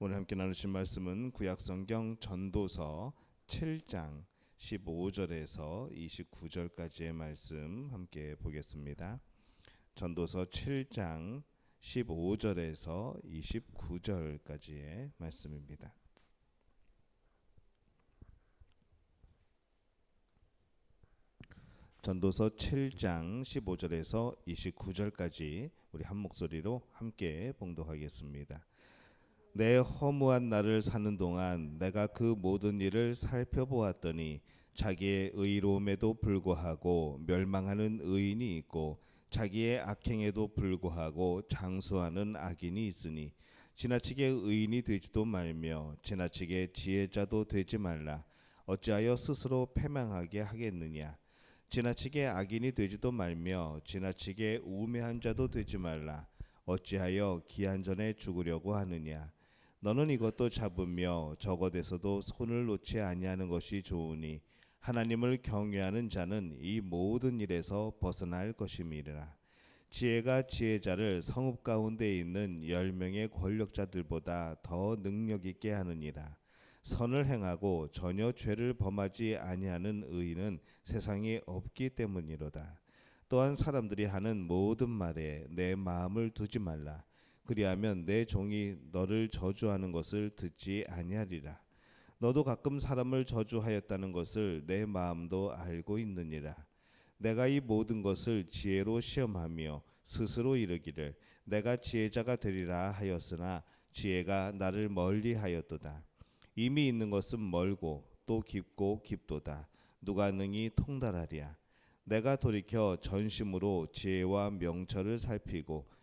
오늘 함께 나누신 말씀은 구약성경 전도서 7장 15절에서 29절까지의 말씀 함께 보겠습니다. 전도서 7장 15절에서 29절까지의 말씀입니다. 전도서 7장 15절에서 29절까지 우리 한 목소리로 함께 봉독하겠습니다. 내 허무한 날을 사는 동안 내가 그 모든 일을 살펴보았더니 자기의 의로움에도 불구하고 멸망하는 의인이 있고 자기의 악행에도 불구하고 장수하는 악인이 있으니 지나치게 의인이 되지도 말며 지나치게 지혜자도 되지 말라. 어찌하여 스스로 패망하게 하겠느냐? 지나치게 악인이 되지도 말며 지나치게 우매한 자도 되지 말라. 어찌하여 기한 전에 죽으려고 하느냐 너는 이것도 잡으며 저것에서도 손을 놓지 아니하는 것이 좋으니 하나님을 경외하는 자는 이 모든 일에서 벗어날 것임이라. 지혜가 지혜자를 성읍 가운데 있는 열 명의 권력자들보다 더 능력 있게 하느니라. 선을 행하고 전혀 죄를 범하지 아니하는 의인은 세상에 없기 때문이로다. 또한 사람들이 하는 모든 말에 내 마음을 두지 말라 그리하면 내 종이 너를 저주하는 것을 듣지 아니하리라. 너도 가끔 사람을 저주하였다는 것을 내 마음도 알고 있느니라. 내가 이 모든 것을 지혜로 시험하며 스스로 이르기를 내가 지혜자가 되리라 하였으나 지혜가 나를 멀리 하였도다. 이미 있는 것은 멀고 또 깊고 깊도다. 누가 능히 통달하랴. 내가 돌이켜 전심으로 지혜와 명철을 살피고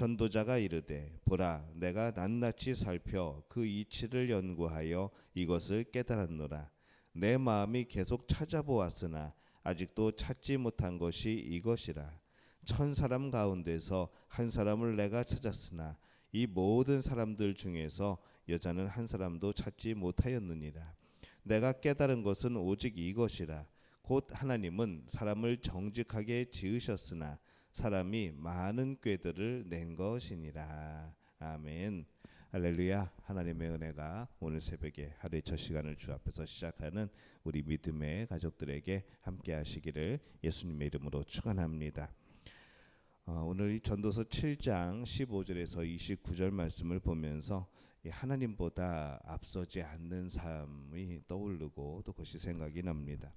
전도자가 이르되 보라 내가 낱낱이 살펴 그 이치를 연구하여 이것을 깨달았노라. 내 마음이 계속 찾아보았으나 아직도 찾지 못한 것이 이것이라. 천 사람 가운데서 한 사람을 내가 찾았으나 이 모든 사람들 중에서 여자는 한 사람도 찾지 못하였느니라. 내가 깨달은 것은 오직 이것이라. 곧 하나님은 사람을 정직하게 지으셨으나 사람이 많은 꾀들을 낸 것이니라. 아멘. 할렐루야. 하나님의 은혜가 오늘 새벽에 하루의 첫 시간을 주 앞에서 시작하는 우리 믿음의 가족들에게 함께 하시기를 예수님의 이름으로 축원합니다. 어, 오늘 이 전도서 7장 15절에서 29절 말씀을 보면서 하나님보다 앞서지 않는 삶이 떠오르고 또 그것이 생각이 납니다.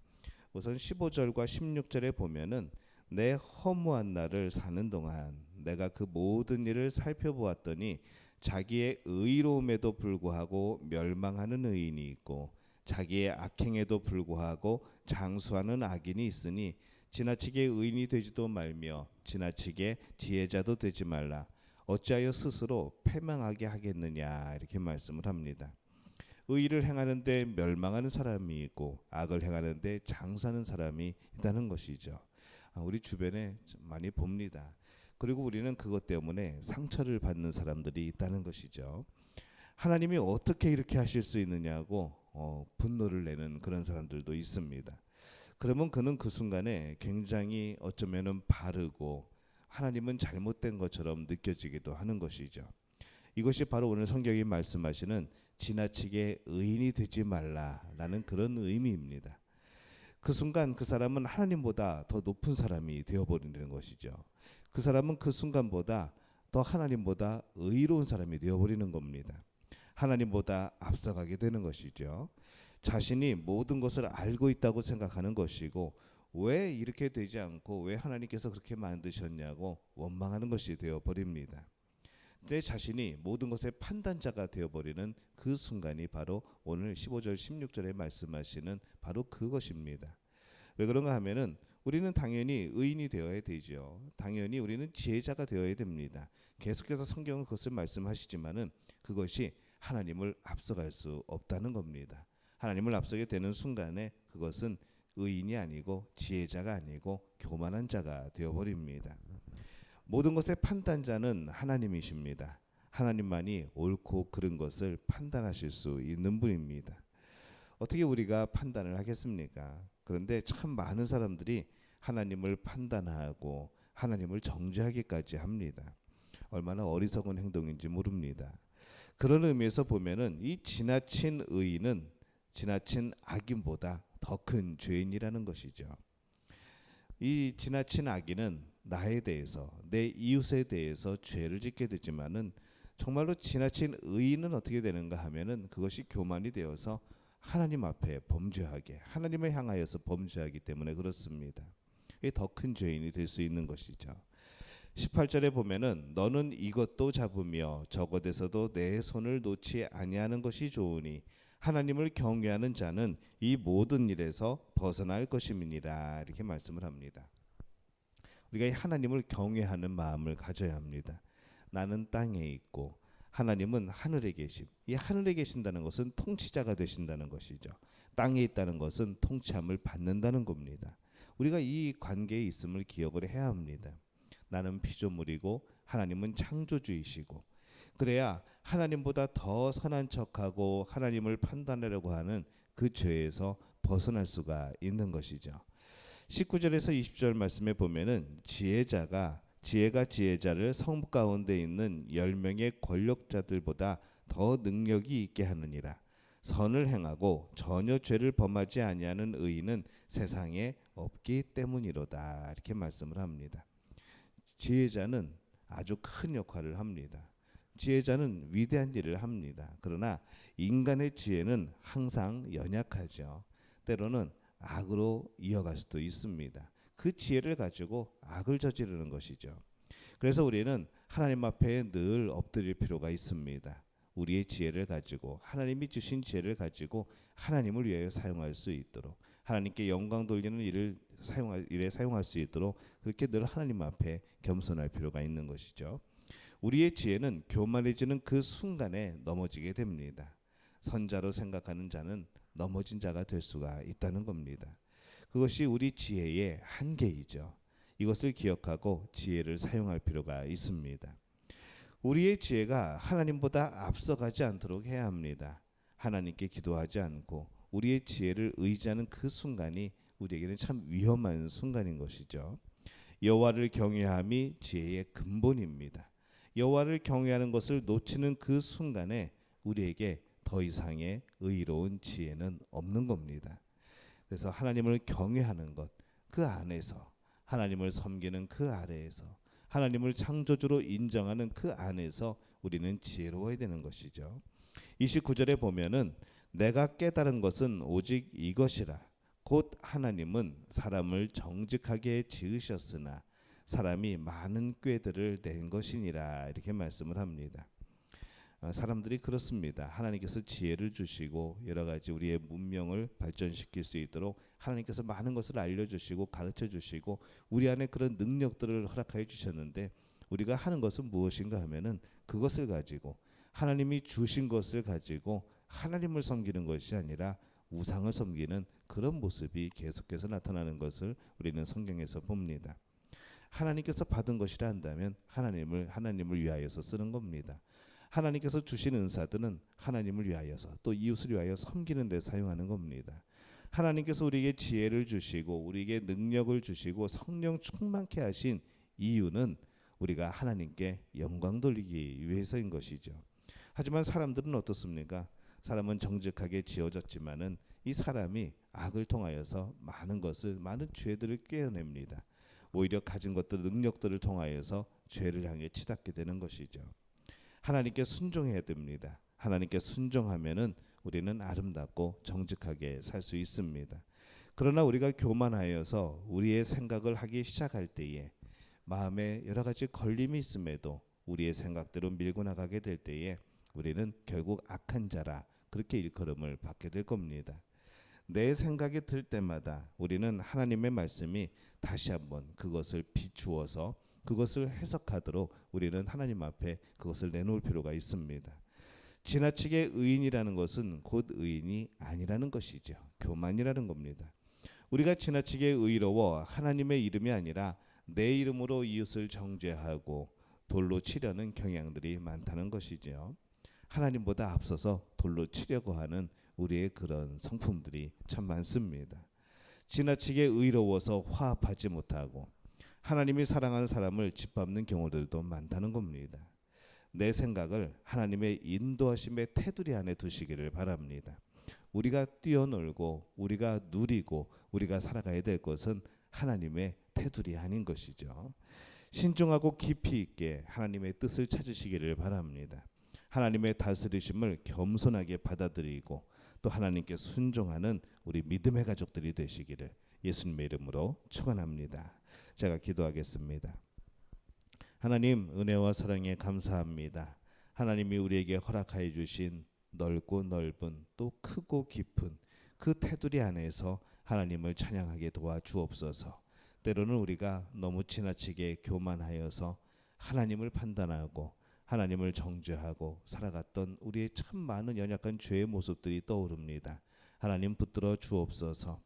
우선 15절과 16절에 보면은 내 허무한 날을 사는 동안 내가 그 모든 일을 살펴보았더니 자기의 의로움에도 불구하고 멸망하는 의인이 있고 자기의 악행에도 불구하고 장수하는 악인이 있으니 지나치게 의인이 되지도 말며 지나치게 지혜자도 되지 말라 어찌하여 스스로 패망하게 하겠느냐 이렇게 말씀을 합니다. 의를 행하는데 멸망하는 사람이 있고 악을 행하는데 장수하는 사람이 있다는 것이죠. 아, 우리 주변에 많이 봅니다. 그리고 우리는 그것 때문에 상처를 받는 사람들이 있다는 것이죠. 하나님이 어떻게 이렇게 하실 수 있느냐고 어, 분노를 내는 그런 사람들도 있습니다. 그러면 그는 그 순간에 굉장히 어쩌면은 바르고 하나님은 잘못된 것처럼 느껴지기도 하는 것이죠. 이것이 바로 오늘 성경이 말씀하시는 지나치게 의인이 되지 말라라는 그런 의미입니다. 그 순간 그 사람은 하나님보다 더 높은 사람이 되어버리는 것이죠. 그 사람은 그 순간보다 더 하나님보다 의로운 사람이 되어버리는 겁니다. 하나님보다 앞서가게 되는 것이죠. 자신이 모든 것을 알고 있다고 생각하는 것이고 왜 이렇게 되지 않고 왜 하나님께서 그렇게 만드셨냐고 원망하는 것이 되어 버립니다. 내 자신이 모든 것의 판단자가 되어버리는 그 순간이 바로 오늘 15절 16절에 말씀하시는 바로 그것입니다. 왜 그런가 하면은 우리는 당연히 의인이 되어야 되죠. 당연히 우리는 지혜자가 되어야 됩니다. 계속해서 성경은 그것을 말씀하시지만은 그것이 하나님을 앞서갈 수 없다는 겁니다. 하나님을 앞서게 되는 순간에 그것은 의인이 아니고 지혜자가 아니고 교만한 자가 되어버립니다. 모든 것의 판단자는 하나님이십니다. 하나님만이 옳고 그른 것을 판단하실 수 있는 분입니다. 어떻게 우리가 판단을 하겠습니까? 그런데 참 많은 사람들이 하나님을 판단하고 하나님을 정죄하기까지 합니다. 얼마나 어리석은 행동인지 모릅니다. 그런 의미에서 보면은 이 지나친 의인은 지나친 악인보다 더 큰 죄인이라는 것이죠. 이 지나친 악인은 나에 대해서 내 이웃에 대해서 죄를 짓게 되지만은 정말로 지나친 의인은 어떻게 되는가 하면은 그것이 교만이 되어서 하나님 앞에 범죄하게 하나님을 향하여서 범죄하기 때문에 그렇습니다. 이게 더 큰 죄인이 될 수 있는 것이죠. 18절에 보면은 너는 이것도 잡으며 저것에서도 내 손을 놓지 아니하는 것이 좋으니 하나님을 경외하는 자는 이 모든 일에서 벗어날 것임이니라 이렇게 말씀을 합니다. 우리가 이 하나님을 경외하는 마음을 가져야 합니다. 나는 땅에 있고 하나님은 하늘에 계심. 이 하늘에 계신다는 것은 통치자가 되신다는 것이죠. 땅에 있다는 것은 통치함을 받는다는 겁니다. 우리가 이 관계에 있음을 기억을 해야 합니다. 나는 피조물이고 하나님은 창조주이시고 그래야 하나님보다 더 선한 척하고 하나님을 판단하려고 하는 그 죄에서 벗어날 수가 있는 것이죠. 19절에서 20절 말씀에 보면은 지혜자가 지혜가 지혜자를 성 가운데 있는 열 명의 권력자들보다 더 능력이 있게 하느니라. 선을 행하고 전혀 죄를 범하지 아니하는 의인은 세상에 없기 때문이로다. 이렇게 말씀을 합니다. 지혜자는 아주 큰 역할을 합니다. 지혜자는 위대한 일을 합니다. 그러나 인간의 지혜는 항상 연약하죠. 때로는 악으로 이어갈 수도 있습니다. 그 지혜를 가지고 악을 저지르는 것이죠. 그래서 우리는 하나님 앞에 늘 엎드릴 필요가 있습니다. 우리의 지혜를 가지고 하나님이 주신 지혜를 가지고 하나님을 위하여 사용할 수 있도록 하나님께 영광 돌리는 일을 사용할 일에 사용할 수 있도록 그렇게 늘 하나님 앞에 겸손할 필요가 있는 것이죠. 우리의 지혜는 교만해지는 그 순간에 넘어지게 됩니다. 선자로 생각하는 자는 넘어진 자가 될 수가 있다는 겁니다. 그것이 우리 지혜의 한계이죠. 이것을 기억하고 지혜를 사용할 필요가 있습니다. 우리의 지혜가 하나님보다 앞서가지 않도록 해야 합니다. 하나님께 기도하지 않고 우리의 지혜를 의지하는 그 순간이 우리에게는 참 위험한 순간인 것이죠. 여호와를 경외함이 지혜의 근본입니다. 여호와를 경외하는 것을 놓치는 그 순간에 우리에게 더 이상의 의로운 지혜는 없는 겁니다. 그래서 하나님을 경외하는 것 그 안에서 하나님을 섬기는 그 아래에서 하나님을 창조주로 인정하는 그 안에서 우리는 지혜로워야 되는 것이죠. 29절에 보면은 내가 깨달은 것은 오직 이것이라 곧 하나님은 사람을 정직하게 지으셨으나 사람이 많은 꾀들을 낸 것이니라 이렇게 말씀을 합니다. 어, 사람들이 그렇습니다. 하나님께서 지혜를 주시고 여러 가지 우리의 문명을 발전시킬 수 있도록 하나님께서 많은 것을 알려주시고 가르쳐 주시고 우리 안에 그런 능력들을 허락하여 주셨는데 우리가 하는 것은 무엇인가 하면은 그것을 가지고 하나님이 주신 것을 가지고 하나님을 섬기는 것이 아니라 우상을 섬기는 그런 모습이 계속해서 나타나는 것을 우리는 성경에서 봅니다. 하나님께서 받은 것이라 한다면 하나님을 하나님을 위하여서 쓰는 겁니다. 하나님께서 주신 은사들은 하나님을 위하여서 또 이웃을 위하여 섬기는 데 사용하는 겁니다. 하나님께서 우리에게 지혜를 주시고 우리에게 능력을 주시고 성령 충만케 하신 이유는 우리가 하나님께 영광 돌리기 위해서인 것이죠. 하지만 사람들은 어떻습니까? 사람은 정직하게 지어졌지만은 이 사람이 악을 통하여서 많은 것을 많은 죄들을 깨어냅니다. 오히려 가진 것들 능력들을 통하여서 죄를 향해 치닫게 되는 것이죠. 하나님께 순종해야 됩니다. 하나님께 순종하면은 우리는 아름답고 정직하게 살 수 있습니다. 그러나 우리가 교만하여서 우리의 생각을 하기 시작할 때에 마음에 여러 가지 걸림이 있음에도 우리의 생각대로 밀고 나가게 될 때에 우리는 결국 악한 자라 그렇게 일컬음을 받게 될 겁니다. 내 생각이 들 때마다 우리는 하나님의 말씀이 다시 한번 그것을 비추어서 그것을 해석하도록 우리는 하나님 앞에 그것을 내놓을 필요가 있습니다. 지나치게 의인이라는 것은 곧 의인이 아니라는 것이죠. 교만이라는 겁니다. 우리가 지나치게 의로워 하나님의 이름이 아니라 내 이름으로 이웃을 정죄하고 돌로 치려는 경향들이 많다는 것이지요. 하나님보다 앞서서 돌로 치려고 하는 우리의 그런 성품들이 참 많습니다. 지나치게 의로워서 화합하지 못하고 하나님이 사랑하는 사람을 짓밟는 경우들도 많다는 겁니다. 내 생각을 하나님의 인도하심의 테두리 안에 두시기를 바랍니다. 우리가 뛰어놀고 우리가 누리고 우리가 살아가야 될 것은 하나님의 테두리 아닌 것이죠. 신중하고 깊이 있게 하나님의 뜻을 찾으시기를 바랍니다. 하나님의 다스리심을 겸손하게 받아들이고 또 하나님께 순종하는 우리 믿음의 가족들이 되시기를 예수님의 이름으로 축원합니다. 제가 기도하겠습니다. 하나님 은혜와 사랑에 감사합니다. 하나님이 우리에게 허락하여 주신 넓고 넓은 또 크고 깊은 그 테두리 안에서 하나님을 찬양하게 도와 주옵소서. 때로는 우리가 너무 지나치게 교만하여서 하나님을 판단하고 하나님을 정죄하고 살아갔던 우리의 참 많은 연약한 죄의 모습들이 떠오릅니다. 하나님 붙들어 주옵소서.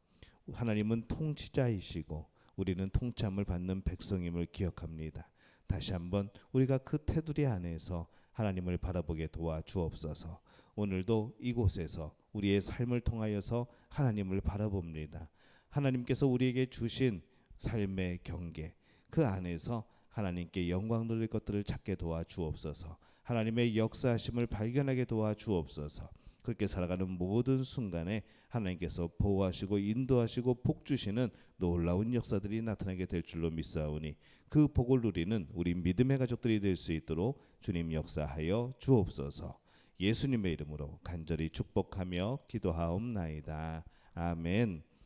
하나님은 통치자이시고 우리는 통참을 받는 백성임을 기억합니다. 다시 한번 우리가 그 테두리 안에서 하나님을 바라보게 도와 주옵소서. 오늘도 이곳에서 우리의 삶을 통하여서 하나님을 바라봅니다. 하나님께서 우리에게 주신 삶의 경계 그 안에서 하나님께 영광 돌릴 것들을 찾게 도와 주옵소서. 하나님의 역사하심을 발견하게 도와 주옵소서. 그렇게 살아가는 모든 순간에 하나님께서 보호하시고 인도하시고 복 주시는 놀라운 역사들이 나타나게 될 줄로 믿사오니 그 복을 누리는 우리 믿음의 가족들이 될 수 있도록 주님 역사하여 주옵소서. 예수님의 이름으로 간절히 축복하며 기도하옵나이다. 아멘.